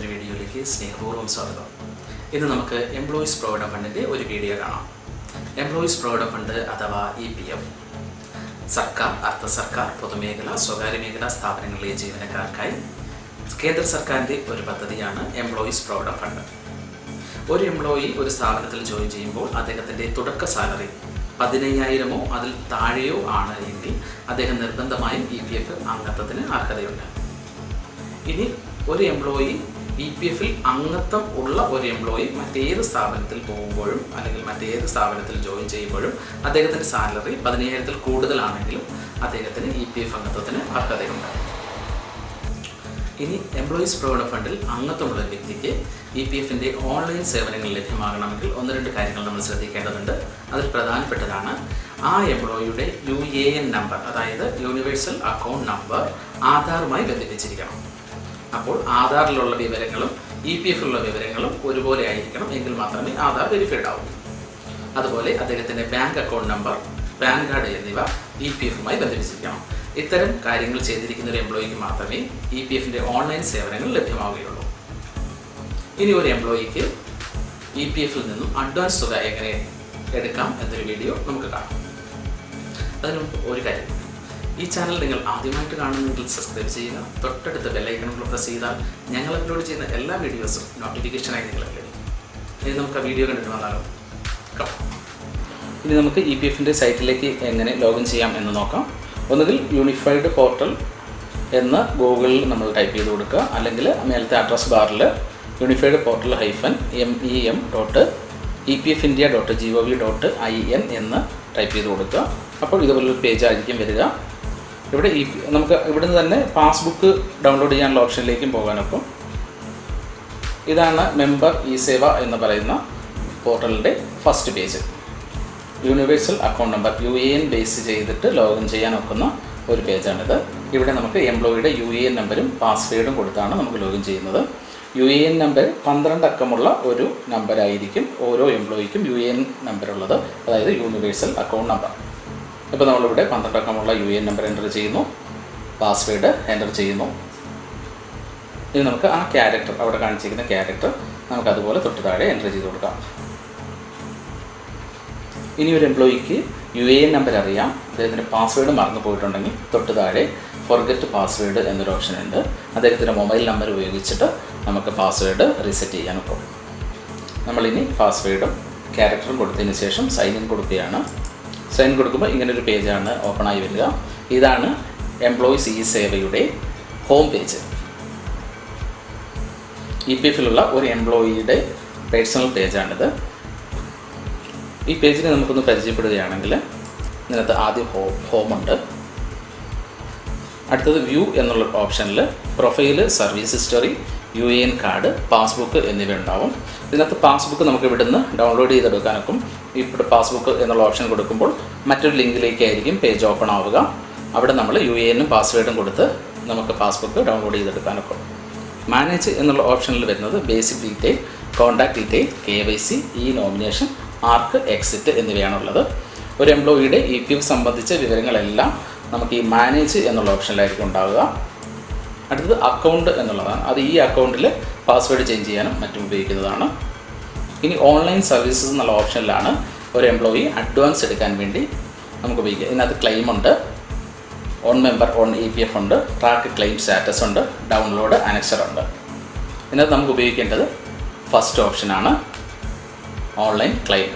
മറ്റൊരു വീഡിയോയിലേക്ക് സ്നേഹപൂർവം സ്വാഗതം. ഇന്ന് നമുക്ക് എംപ്ലോയീസ് പ്രൊവിഡന്റ് ഫണ്ടിന്റെ ഒരു വീഡിയോ കാണാം. എംപ്ലോയീസ് പ്രൊവിഡന്റ് ഫണ്ട് അഥവാ ഇ പി എഫ് സർക്കാർ അർദ്ധ സർക്കാർ പൊതുമേഖല സ്വകാര്യ മേഖലാ സ്ഥാപനങ്ങളിലെ ജീവനക്കാർക്കായി കേന്ദ്ര സർക്കാരിന്റെ ഒരു പദ്ധതിയാണ് എംപ്ലോയീസ് പ്രൊവിഡന്റ് ഫണ്ട് ഒരു എംപ്ലോയി ഒരു സ്ഥാപനത്തിൽ ജോയിൻ ചെയ്യുമ്പോൾ അദ്ദേഹത്തിന്റെ തുടക്ക സാലറി പതിനയ്യായിരമോ അതിൽ താഴെയോ ആണ് എങ്കിൽ അദ്ദേഹം നിർബന്ധമായും ഇ പി എഫ് അംഗത്വത്തിന് അർഹതയുണ്ട്. ഇനി ഒരു എംപ്ലോയി ഇ പി എഫിൽ അംഗത്വം ഉള്ള ഒരു എംപ്ലോയി മറ്റേത് സ്ഥാപനത്തിൽ പോകുമ്പോഴും അല്ലെങ്കിൽ മറ്റേത് സ്ഥാപനത്തിൽ ജോയിൻ ചെയ്യുമ്പോഴും അദ്ദേഹത്തിന്റെ സാലറി പതിനയ്യായിരത്തിൽ കൂടുതലാണെങ്കിലും അദ്ദേഹത്തിന് ഇ പി എഫ് അംഗത്വത്തിന് അർഹതയുണ്ട്. ഇനി എംപ്ലോയീസ് പ്രൊവിഡൻ ഫണ്ടിൽ അംഗത്വമുള്ള വ്യക്തിക്ക് ഇ പി എഫിന്റെ ഓൺലൈൻ സേവനങ്ങൾ ലഭ്യമാകണമെങ്കിൽ ഒന്ന് രണ്ട് കാര്യങ്ങൾ നമ്മൾ ശ്രദ്ധിക്കേണ്ടതുണ്ട്. അതിൽ പ്രധാനപ്പെട്ടതാണ് ആ എംപ്ലോയിയുടെ യു എ എൻ നമ്പർ അതായത് യൂണിവേഴ്സൽ അക്കൗണ്ട് നമ്പർ ആധാറുമായി ബന്ധിപ്പിച്ചിരിക്കണം. അപ്പോൾ ആധാറിലുള്ള വിവരങ്ങളും ഇ പി എഫിലുള്ള വിവരങ്ങളും ഒരുപോലെ ആയിരിക്കണം എങ്കിൽ മാത്രമേ ആധാർ വെരിഫൈഡ് ആവൂ. അതുപോലെ അദ്ദേഹത്തിന്റെ bank account number PAN card എന്നിവ ഇ പി എഫുമായി ബന്ധിപ്പിച്ചിരിക്കണം. ഇത്തരം കാര്യങ്ങൾ ചെയ്തിരിക്കുന്ന ഒരു എംപ്ലോയിക്ക് മാത്രമേ ഇ പി എഫിന്റെ ഓൺലൈൻ സേവനങ്ങൾ ലഭ്യമാവുകയുള്ളൂ. ഇനി ഒരു എംപ്ലോയിക്ക് ഇ പി എഫിൽ നിന്നും അഡ്വാൻസ് തുക എങ്ങനെ എടുക്കാം എന്നൊരു വീഡിയോ നമുക്ക് കാണാം. അതിന് ഒരു കാര്യം. ഈ ചാനൽ നിങ്ങൾ ആദ്യമായിട്ട് കാണുന്നെങ്കിൽ സബ്സ്ക്രൈബ് ചെയ്യുക തൊട്ടടുത്ത ബെല്ലൈക്കണുകൾ പ്രസ് ചെയ്താൽ ഞങ്ങൾ അപ്ലോഡ് ചെയ്യുന്ന എല്ലാ വീഡിയോസും നോട്ടിഫിക്കേഷനായി നിങ്ങൾക്ക് ലഭിക്കും. ഇനി നമുക്ക് ആ വീഡിയോ കണ്ടിട്ട് വന്നാലോ? ഇനി നമുക്ക് ഇ പി എഫിന്റെ സൈറ്റിലേക്ക് എങ്ങനെ ലോഗിൻ ചെയ്യാം എന്ന് നോക്കാം. ഒന്നുകിൽ യൂണിഫൈഡ് പോർട്ടൽ എന്ന് ഗൂഗിളിൽ നമ്മൾ ടൈപ്പ് ചെയ്ത് കൊടുക്കുക. അല്ലെങ്കിൽ മേലത്തെ അഡ്രസ് ബാറിൽ unified portal hyphen M E M dot E P F India dot G O V dot I N എന്ന് ടൈപ്പ് ചെയ്ത് കൊടുക്കുക. അപ്പോൾ ഇതുപോലൊരു പേജായിരിക്കും വരിക. ഇവിടെ ഈ നമുക്ക് ഇവിടുന്ന് തന്നെ പാസ്ബുക്ക് ഡൗൺലോഡ് ചെയ്യാനുള്ള ഓപ്ഷനിലേക്കും പോകാനൊപ്പം ഇതാണ് മെമ്പർ ഇ സേവ എന്ന് പറയുന്ന പോർട്ടലിന്റെ first page universal account number U A N base ചെയ്തിട്ട് ലോഗിൻ ചെയ്യാൻ ഒക്കുന്ന ഒരു പേജാണിത് ഇവിടെ നമുക്ക് എംപ്ലോയിയുടെ യു എ എൻ നമ്പരും പാസ്വേഡും കൊടുത്താണ് നമുക്ക് ലോഗിൻ ചെയ്യുന്നത്. യു എ എൻ നമ്പർ പന്ത്രണ്ട് അക്കമുള്ള ഒരു നമ്പറായിരിക്കും ഓരോ എംപ്ലോയിക്കും യു എ എൻ നമ്പറുള്ളത് അതായത് യൂണിവേഴ്സൽ അക്കൗണ്ട് നമ്പർ ഇപ്പോൾ നമ്മളിവിടെ പന്ത്രണ്ട് അക്കമുള്ള യു എൻ നമ്പർ എന്റർ ചെയ്യുന്നു. പാസ്വേഡ് എന്റർ ചെയ്യുന്നു. ഇനി നമുക്ക് ആ ക്യാരക്ടർ അവിടെ കാണിച്ചിരിക്കുന്ന ക്യാരക്ടർ നമുക്ക് അതുപോലെ തൊട്ട് താഴെ എന്റർ ചെയ്ത് കൊടുക്കാം. ഇനി ഒരു എംപ്ലോയിക്ക് യു എ എൻ നമ്പർ അറിയാം. അദ്ദേഹത്തിന്റെ പാസ്വേഡ് മറന്നു പോയിട്ടുണ്ടെങ്കിൽ തൊട്ട് താഴെ ഫോർഗെറ്റ് പാസ്വേഡ് എന്നൊരു ഓപ്ഷൻ ഉണ്ട്. അദ്ദേഹത്തിന്റെ മൊബൈൽ നമ്പർ ഉപയോഗിച്ചിട്ട് നമുക്ക് പാസ്വേഡ് റീസെറ്റ് ചെയ്യാനൊക്കും നമ്മളിനി പാസ്വേഡും ക്യാരക്ടറും കൊടുത്തതിന് ശേഷം സൈൻ ഇൻ കൊടുക്കുകയാണ്. സൈൻ കൊടുക്കുമ്പോൾ ഇങ്ങനെ ഇങ്ങനൊരു പേജാണ് ഓപ്പണായി വരിക. ഇതാണ് എംപ്ലോയീസ് ഈ സേവയുടെ ഹോം പേജ് ഇ പി എഫിലുള്ള ഒരു എംപ്ലോയിയുടെ പേഴ്സണൽ പേജാണിത് ഈ പേജിനെ നമുക്കൊന്ന് പരിചയപ്പെടുകയാണെങ്കിൽ ഇതിനകത്ത് ആദ്യം ഹോ ഹോമുണ്ട് അടുത്തത് വ്യൂ എന്നുള്ള ഓപ്ഷനിൽ profile service history U A N card passbook എന്നിവ ഉണ്ടാവും. ഇതിനകത്ത് പാസ്ബുക്ക് നമുക്ക് ഇവിടെ നിന്ന് ഡൗൺലോഡ് ചെയ്തെടുക്കാനൊക്കും. ഇപ്പോൾ പാസ്ബുക്ക് എന്നുള്ള ഓപ്ഷൻ കൊടുക്കുമ്പോൾ മറ്റൊരു ലിങ്കിലേക്കായിരിക്കും പേജ് ഓപ്പൺ ആവുക. അവിടെ നമ്മൾ യു എ എനും പാസ്വേഡും കൊടുത്ത് നമുക്ക് പാസ്ബുക്ക് ഡൗൺലോഡ് ചെയ്തെടുക്കാനൊക്കെ. മാനേജ് എന്നുള്ള ഓപ്ഷനിൽ വരുന്നത് basic detail contact detail K Y C E nomination ആർക്ക് എക്സിറ്റ് എന്നിവയാണുള്ളത്. ഒരു എംപ്ലോയിയുടെ ഇ പി എഫ് സംബന്ധിച്ച വിവരങ്ങളെല്ലാം നമുക്ക് ഈ മാനേജ് എന്നുള്ള ഓപ്ഷനിലായിരിക്കും ഉണ്ടാവുക. അടുത്തത് അക്കൗണ്ട് എന്നുള്ളതാണ്. അത് ഈ അക്കൗണ്ടിൽ പാസ്വേഡ് ചേഞ്ച് ചെയ്യാനും മറ്റും ഉപയോഗിക്കുന്നതാണ്. ഇനി ഓൺലൈൻ സർവീസസ് എന്നുള്ള ഓപ്ഷനിലാണ് ഒരു എംപ്ലോയി അഡ്വാൻസ് എടുക്കാൻ വേണ്ടി നമുക്ക് ഉപയോഗിക്കുക. ഇതിനകത്ത് ക്ലെയിം ഉണ്ട്. On member on E P F ഉണ്ട്. ട്രാക്ക് ക്ലെയിം സ്റ്റാറ്റസ് ഉണ്ട്. ഡൗൺലോഡ് അനക്സർ ഉണ്ട്. ഇതിനകത്ത് നമുക്ക് ഉപയോഗിക്കേണ്ടത് ഫസ്റ്റ് ഓപ്ഷനാണ് ഓൺലൈൻ ക്ലെയിം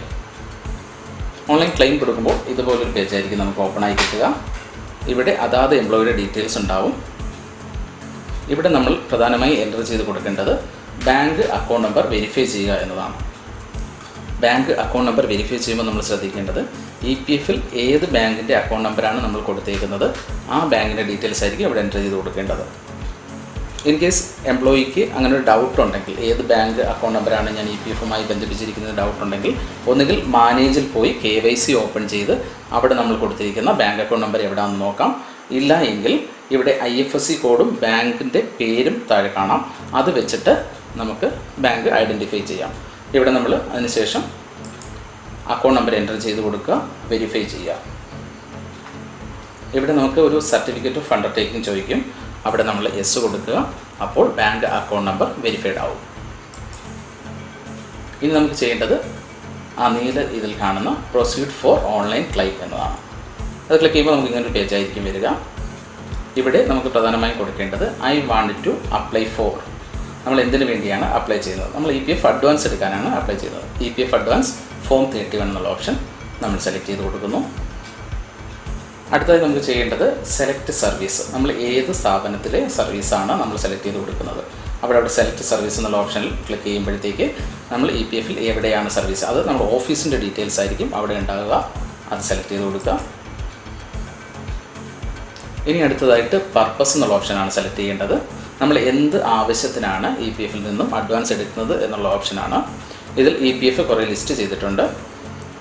ഓൺലൈൻ ക്ലെയിം കൊടുക്കുമ്പോൾ ഇതുപോലൊരു പേജായിരിക്കും നമുക്ക് ഓപ്പൺ ആയി കിട്ടുക. ഇവിടെ അതാത് എംപ്ലോയിയുടെ ഡീറ്റെയിൽസ് ഉണ്ടാവും. ഇവിടെ നമ്മൾ പ്രധാനമായി എന്റർ ചെയ്ത് കൊടുക്കേണ്ടത് ബാങ്ക് അക്കൗണ്ട് നമ്പർ വെരിഫൈ ചെയ്യുക എന്നതാണ്. ബാങ്ക് അക്കൗണ്ട് നമ്പർ വെരിഫൈ ചെയ്യുമ്പോൾ നമ്മൾ ശ്രദ്ധിക്കേണ്ടത് ഇ പി എഫിൽ ഏത് ബാങ്കിന്റെ അക്കൗണ്ട് നമ്പറാണ് നമ്മൾ കൊടുത്തേക്കുന്നത്? ആ ബാങ്കിന്റെ ഡീറ്റെയിൽസ് ആയിരിക്കും ഇവിടെ എന്റർ ചെയ്ത് കൊടുക്കേണ്ടത്. ഇൻ കേസ് എംപ്ലോയിക്ക് അങ്ങനെ ഒരു ഡൗട്ട് ഉണ്ടെങ്കിൽ ഏത് ബാങ്ക് അക്കൗണ്ട് നമ്പറാണ് ഞാൻ ഇ പി എഫുമായി ബന്ധിപ്പിച്ചിരിക്കുന്നത് ഡൗട്ട് ഉണ്ടെങ്കിൽ ഒന്നുകിൽ മാനേജിൽ പോയി കെ വൈ സി ഓപ്പൺ ചെയ്ത് അവിടെ നമ്മൾ കൊടുത്തിരിക്കുന്ന ബാങ്ക് അക്കൗണ്ട് നമ്പർ എവിടെയാണെന്ന് നോക്കാം. ഇല്ല എങ്കിൽ ഇവിടെ ഐ എഫ് എസ് സി കോഡും ബാങ്കിന്റെ പേരും താഴെ കാണാം. അത് വെച്ചിട്ട് നമുക്ക് ബാങ്ക് ഐഡന്റിഫൈ ചെയ്യാം. ഇവിടെ നമ്മൾ അതിനുശേഷം അക്കൗണ്ട് നമ്പർ എന്റർ ചെയ്ത് കൊടുക്കുക വെരിഫൈ ചെയ്യുക. ഇവിടെ നമുക്ക് ഒരു സർട്ടിഫിക്കറ്റ് ഓഫ് അണ്ടർടേക്കിംഗ് ചോദിക്കും. അവിടെ നമ്മൾ എസ് കൊടുക്കുക. അപ്പോൾ ബാങ്ക് അക്കൗണ്ട് നമ്പർ വെരിഫൈഡ് ആവും. ഇനി നമുക്ക് ചെയ്യേണ്ടത് ആ നീല ഇതിൽ കാണുന്ന പ്രൊസീഡ് ഫോർ ഓൺലൈൻ ക്ലൈം എന്നതാണ്. അത് ക്ലിക്ക് ചെയ്യുമ്പോൾ നമുക്ക് ഇങ്ങനൊരു പേജായിരിക്കും വരിക. ഇവിടെ നമുക്ക് പ്രധാനമായും കൊടുക്കേണ്ടത് I want to apply for നമ്മൾ എന്തിനു വേണ്ടിയാണ് അപ്ലൈ ചെയ്യുന്നത്? നമ്മൾ ഇ പി എഫ് അഡ്വാൻസ് എടുക്കാനാണ് അപ്ലൈ ചെയ്യുന്നത്. E P F advance form thirty one എന്നുള്ള ഓപ്ഷൻ നമ്മൾ സെലക്ട് ചെയ്ത് കൊടുക്കുന്നു. അടുത്തതായി നമുക്ക് ചെയ്യേണ്ടത് സെലക്ട് സർവീസ് നമ്മൾ ഏത് സ്ഥാപനത്തിലെ സർവീസാണ് നമ്മൾ സെലക്ട് ചെയ്ത് കൊടുക്കുന്നത്? അവിടെ അവിടെ സെലക്ട് സർവീസ് എന്നുള്ള ഓപ്ഷനിൽ ക്ലിക്ക് ചെയ്യുമ്പോഴത്തേക്ക് നമ്മൾ ഇ പി എഫിൽ എവിടെയാണ് സർവീസ് അത് നമ്മുടെ ഓഫീസിന്റെ ഡീറ്റെയിൽസ് ആയിരിക്കും അവിടെ ഉണ്ടാകുക അത് സെലക്ട് ചെയ്ത് കൊടുക്കുക. ഇനി അടുത്തതായിട്ട് പർപ്പസ് എന്നുള്ള ഓപ്ഷനാണ് സെലക്ട് ചെയ്യേണ്ടത്. നമ്മൾ എന്ത് ആവശ്യത്തിനാണ് ഇ പി എഫിൽ നിന്നും അഡ്വാൻസ് എടുക്കുന്നത് എന്നുള്ള ഓപ്ഷനാണ് ഇതിൽ ഇ പി എഫ് കുറേ ലിസ്റ്റ് ചെയ്തിട്ടുണ്ട്.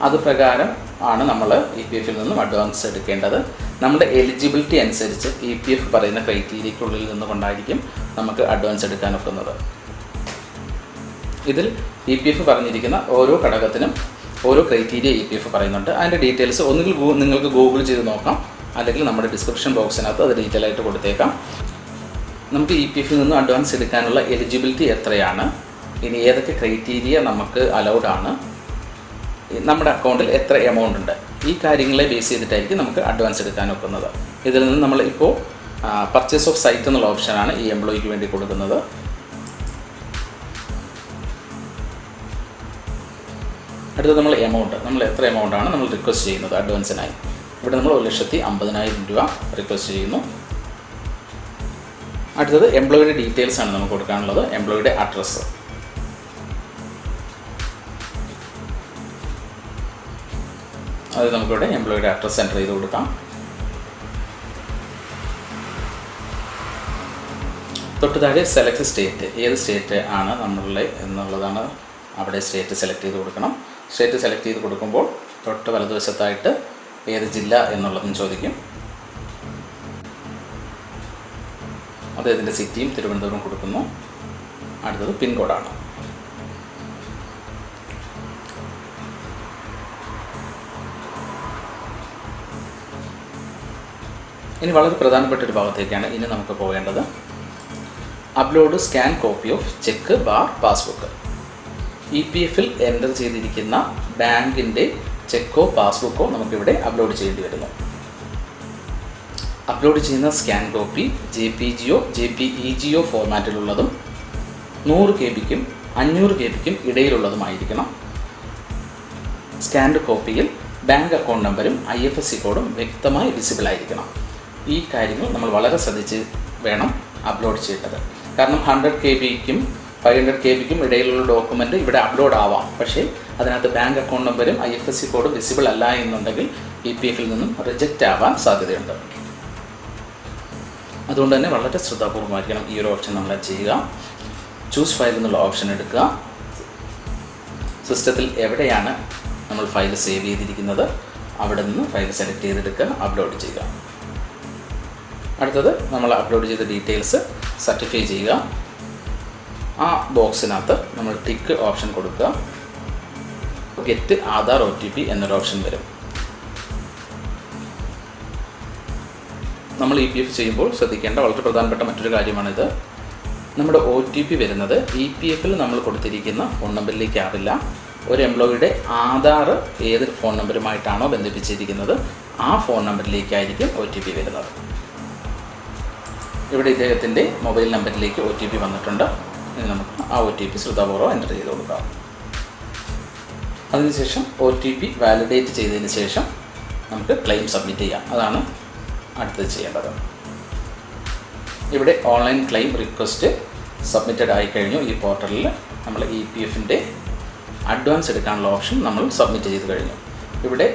അത് പ്രകാരം ആണ് നമ്മൾ ഇ പി എഫിൽ നിന്നും അഡ്വാൻസ് എടുക്കേണ്ടത്. നമ്മുടെ എലിജിബിലിറ്റി അനുസരിച്ച് ഇ പി എഫ് പറയുന്ന ക്രൈറ്റീരിയക്കുള്ളിൽ നിന്നുകൊണ്ടായിരിക്കും നമുക്ക് അഡ്വാൻസ് എടുക്കാൻ ഒക്കുന്നത്. ഇതിൽ ഇ പി എഫ് പറഞ്ഞിരിക്കുന്ന ഓരോ ഘടകത്തിനും ഓരോ ക്രൈറ്റീരിയ ഇ പി എഫ് പറയുന്നുണ്ട്. അതിന്റെ ഡീറ്റെയിൽസ് ഒന്നുകിൽ നിങ്ങൾക്ക് ഗൂഗിൾ ചെയ്ത് നോക്കാം. അല്ലെങ്കിൽ നമ്മുടെ ഡിസ്ക്രിപ്ഷൻ ബോക്സിനകത്ത് അത് ഡീറ്റെയിൽ ആയിട്ട് കൊടുത്തേക്കാം. നമുക്ക് ഇ പി എഫിൽ നിന്ന് അഡ്വാൻസ് എടുക്കാനുള്ള എലിജിബിലിറ്റി എത്രയാണ്? ഇനി ഏതൊക്കെ ക്രൈറ്റീരിയ നമുക്ക് അലൗഡ് ആണ്? നമ്മുടെ അക്കൗണ്ടിൽ എത്ര എമൗണ്ട് ഉണ്ട്? ഈ കാര്യങ്ങളെ ബേസ് ചെയ്തിട്ടായിരിക്കും നമുക്ക് അഡ്വാൻസ് എടുക്കാൻ ഒക്കുന്നത്. ഇതിൽ നിന്ന് നമ്മൾ ഇപ്പോൾ പർച്ചേസ് ഓഫ് സൈറ്റ് എന്നുള്ള ഓപ്ഷനാണ് ഈ എംപ്ലോയിക്ക് വേണ്ടി കൊടുക്കുന്നത്. അടുത്തത് നമ്മൾ എമൗണ്ട് നമ്മൾ എത്ര എമൗണ്ട് ആണ് നമ്മൾ റിക്വസ്റ്റ് ചെയ്യുന്നത് അഡ്വാൻസിനായി ഇവിടെ നമ്മൾ ഒരു ലക്ഷത്തി അമ്പതിനായിരം രൂപ റിക്വസ്റ്റ് ചെയ്യുന്നു. അടുത്തത് എംപ്ലോയിയുടെ ഡീറ്റെയിൽസ് ആണ് നമുക്ക് കൊടുക്കാനുള്ളത്. എംപ്ലോയിയുടെ അഡ്രസ്സ് അത് നമുക്കിവിടെ എംപ്ലോയിയുടെ അഡ്രസ്സ് എന്റർ ചെയ്ത് കൊടുക്കാം. തൊട്ട് താഴെ സെലക്ട് സ്റ്റേറ്റ് ഏത് സ്റ്റേറ്റ് ആണ് നമ്മളുടെ എന്നുള്ളതാണ് അവിടെ സ്റ്റേറ്റ് സെലക്ട് ചെയ്ത് കൊടുക്കണം. സ്റ്റേറ്റ് സെലക്ട് ചെയ്ത് കൊടുക്കുമ്പോൾ തൊട്ട് വലതുവശത്തായിട്ട് ഏത് ജില്ല എന്നുള്ളതും ചോദിക്കും. അദ്ദേഹത്തിന്റെ സിറ്റിയും തിരുവനന്തപുരം കൊടുക്കുന്നു. അടുത്തത് പിൻകോഡാണ്. ഇനി വളരെ പ്രധാനപ്പെട്ട ഒരു ഭാഗത്തേക്കാണ് ഇനി നമുക്ക് പോകേണ്ടത്. Upload scan copy of cheque bar passbook. E P എഫിൽ എന്റർ ചെയ്തിരിക്കുന്ന ബാങ്കിന്റെ ചെക്കോ പാസ്ബുക്കോ നമുക്കിവിടെ അപ്ലോഡ് ചെയ്യേണ്ടി വരുന്നു. അപ്ലോഡ് ചെയ്യുന്ന scan copy J P G or J P E G or ഫോർമാറ്റിലുള്ളതും നൂറ് കെ ബിക്കും അഞ്ഞൂറ് കെ ബിക്കും ഇടയിലുള്ളതുമായിരിക്കണം. സ്കാൻഡ് കോപ്പിയിൽ ബാങ്ക് അക്കൗണ്ട് നമ്പരും ഐ എഫ് എസ് സി കോഡും വ്യക്തമായി വിസിബിൾ ആയിരിക്കണം. ഈ കാര്യങ്ങൾ നമ്മൾ വളരെ ശ്രദ്ധിച്ച് വേണം അപ്ലോഡ് ചെയ്യേണ്ടത്. കാരണം ഹൺഡ്രഡ് കെ ബിക്കും ഫൈവ് ഹൺഡ്രഡ് കെ ബിക്കും ഇടയിലുള്ള ഡോക്യുമെന്റ് ഇവിടെ അപ്ലോഡ് ആവാം. പക്ഷേ അതിനകത്ത് ബാങ്ക് അക്കൗണ്ട് നമ്പരും ഐ എഫ് എസ് സി കോഡും വിസിബിൾ അല്ല എന്നുണ്ടെങ്കിൽ ഇ പി എഫിൽ നിന്നും റിജക്റ്റ് ആവാൻ സാധ്യതയുണ്ട്. അതുകൊണ്ട് തന്നെ വളരെ ശ്രദ്ധാപൂർവമായിരിക്കണം ഈ ഒരു ഓപ്ഷൻ നമ്മൾ ചെയ്യുക. ചൂസ് ഫയൽ എന്നുള്ള ഓപ്ഷൻ എടുക്കുക. സിസ്റ്റത്തിൽ എവിടെയാണ് നമ്മൾ ഫയൽ സേവ് ചെയ്തിരിക്കുന്നത്? അവിടെ നിന്ന് ഫയൽ സെലക്ട് ചെയ്തെടുക്കുക അപ്ലോഡ് ചെയ്യുക. അടുത്തത് നമ്മൾ അപ്ലോഡ് ചെയ്ത ഡീറ്റെയിൽസ് സർട്ടിഫൈ ചെയ്യുക. ആ ബോക്സിനകത്ത് നമ്മൾ ടിക്ക് ഓപ്ഷൻ കൊടുക്കുക. Get Aadhaar O T P എന്നൊരു ഓപ്ഷൻ വരും. നമ്മൾ ഇ പി എഫ് ചെയ്യുമ്പോൾ ശ്രദ്ധിക്കേണ്ട വളരെ പ്രധാനപ്പെട്ട മറ്റൊരു കാര്യമാണിത്. നമ്മുടെ ഒ ടി പി വരുന്നത് ഇ പി എഫിൽ നമ്മൾ കൊടുത്തിരിക്കുന്ന ഫോൺ നമ്പറിലേക്ക് ആവില്ല. ഒരു എംപ്ലോയിയുടെ ആധാർ ഏത് ഫോൺ നമ്പറുമായിട്ടാണോ ബന്ധിപ്പിച്ചിരിക്കുന്നത് ആ ഫോൺ നമ്പറിലേക്കായിരിക്കും ഒ ടി പി വരുന്നത്. ഇവിടെ ഇദ്ദേഹത്തിന്റെ മൊബൈൽ നമ്പറിലേക്ക് ഒ ടി പി വന്നിട്ടുണ്ട്. നമുക്ക് ആ ഒ ടി പി ശ്രദ്ധാപൂർവം എന്റർ ചെയ്ത് കൊടുക്കാം. അതിനുശേഷം ഒ ടി പി വാലിഡേറ്റ് ചെയ്തതിന് ശേഷം നമുക്ക് ക്ലെയിം സബ്മിറ്റ് ചെയ്യാം. അതാണ് അടുത്തത് ചെയ്യേണ്ടത്. ഇവിടെ ഓൺലൈൻ ക്ലെയിം റിക്വസ്റ്റ് സബ്മിറ്റഡ് ആയി കഴിഞ്ഞു. ഈ പോർട്ടലിൽ നമ്മൾ ഇ പി എഫിന്റെ അഡ്വാൻസ് എടുക്കാനുള്ള ഓപ്ഷൻ നമ്മൾ സബ്മിറ്റ് ചെയ്ത് കഴിഞ്ഞു. ഇവിടെ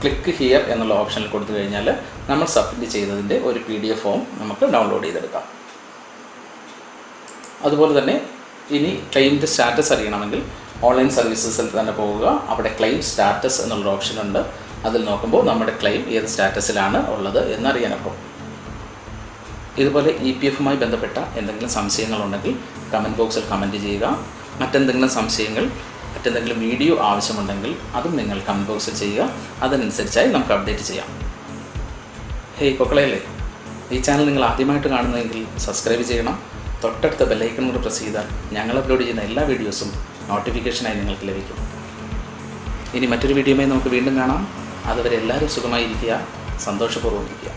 ക്ലിക്ക് ഹിയർ എന്നുള്ള ഓപ്ഷനിൽ കൊടുത്തു കഴിഞ്ഞാൽ നമ്മൾ സബ്മിറ്റ് ചെയ്തതിന്റെ ഒരു പി ഡി എഫ് ഫോം നമുക്ക് ഡൗൺലോഡ് ചെയ്തെടുക്കാം. അതുപോലെ തന്നെ ഇനി ക്ലെയിമിന്റെ സ്റ്റാറ്റസ് അറിയണമെങ്കിൽ ഓൺലൈൻ സർവീസസിൽ തന്നെ പോവുക അവിടെ ക്ലെയിം സ്റ്റാറ്റസ് എന്നുള്ള ഓപ്ഷൻ ഉണ്ട്. അതിൽ നോക്കുമ്പോൾ നമ്മുടെ ക്ലെയിം ഏത് സ്റ്റാറ്റസിലാണ് ഉള്ളത് എന്നറിയാനപ്പോൾ ഇതുപോലെ ഇ പി എഫുമായി ബന്ധപ്പെട്ട എന്തെങ്കിലും സംശയങ്ങളുണ്ടെങ്കിൽ കമന്റ് ബോക്സിൽ കമന്റ് ചെയ്യുക. മറ്റെന്തെങ്കിലും സംശയങ്ങൾ മറ്റെന്തെങ്കിലും വീഡിയോ ആവശ്യമുണ്ടെങ്കിൽ അതും നിങ്ങൾ കമന്റ് ബോക്സിൽ ചെയ്യുക. അതിനനുസരിച്ചായി നമുക്ക് അപ്ഡേറ്റ് ചെയ്യാം. ഹേയ് കൊക്കളയല്ലേ ഈ ചാനൽ നിങ്ങൾ ആദ്യമായിട്ട് കാണുന്നതെങ്കിൽ സബ്സ്ക്രൈബ് ചെയ്യണം. തൊട്ടടുത്ത ബെല്ലൈക്കൺ കൂടെ പ്രസ് ചെയ്താൽ ഞങ്ങൾ അപ്ലോഡ് ചെയ്യുന്ന എല്ലാ വീഡിയോസും നോട്ടിഫിക്കേഷനായി നിങ്ങൾക്ക് ലഭിക്കും. ഇനി മറ്റൊരു വീഡിയോയുമായി നമുക്ക് വീണ്ടും കാണാം. അതുവരെ എല്ലാവരും സുഖമായിരിക്കുക സന്തോഷപൂർവം ഇരിക്കുക.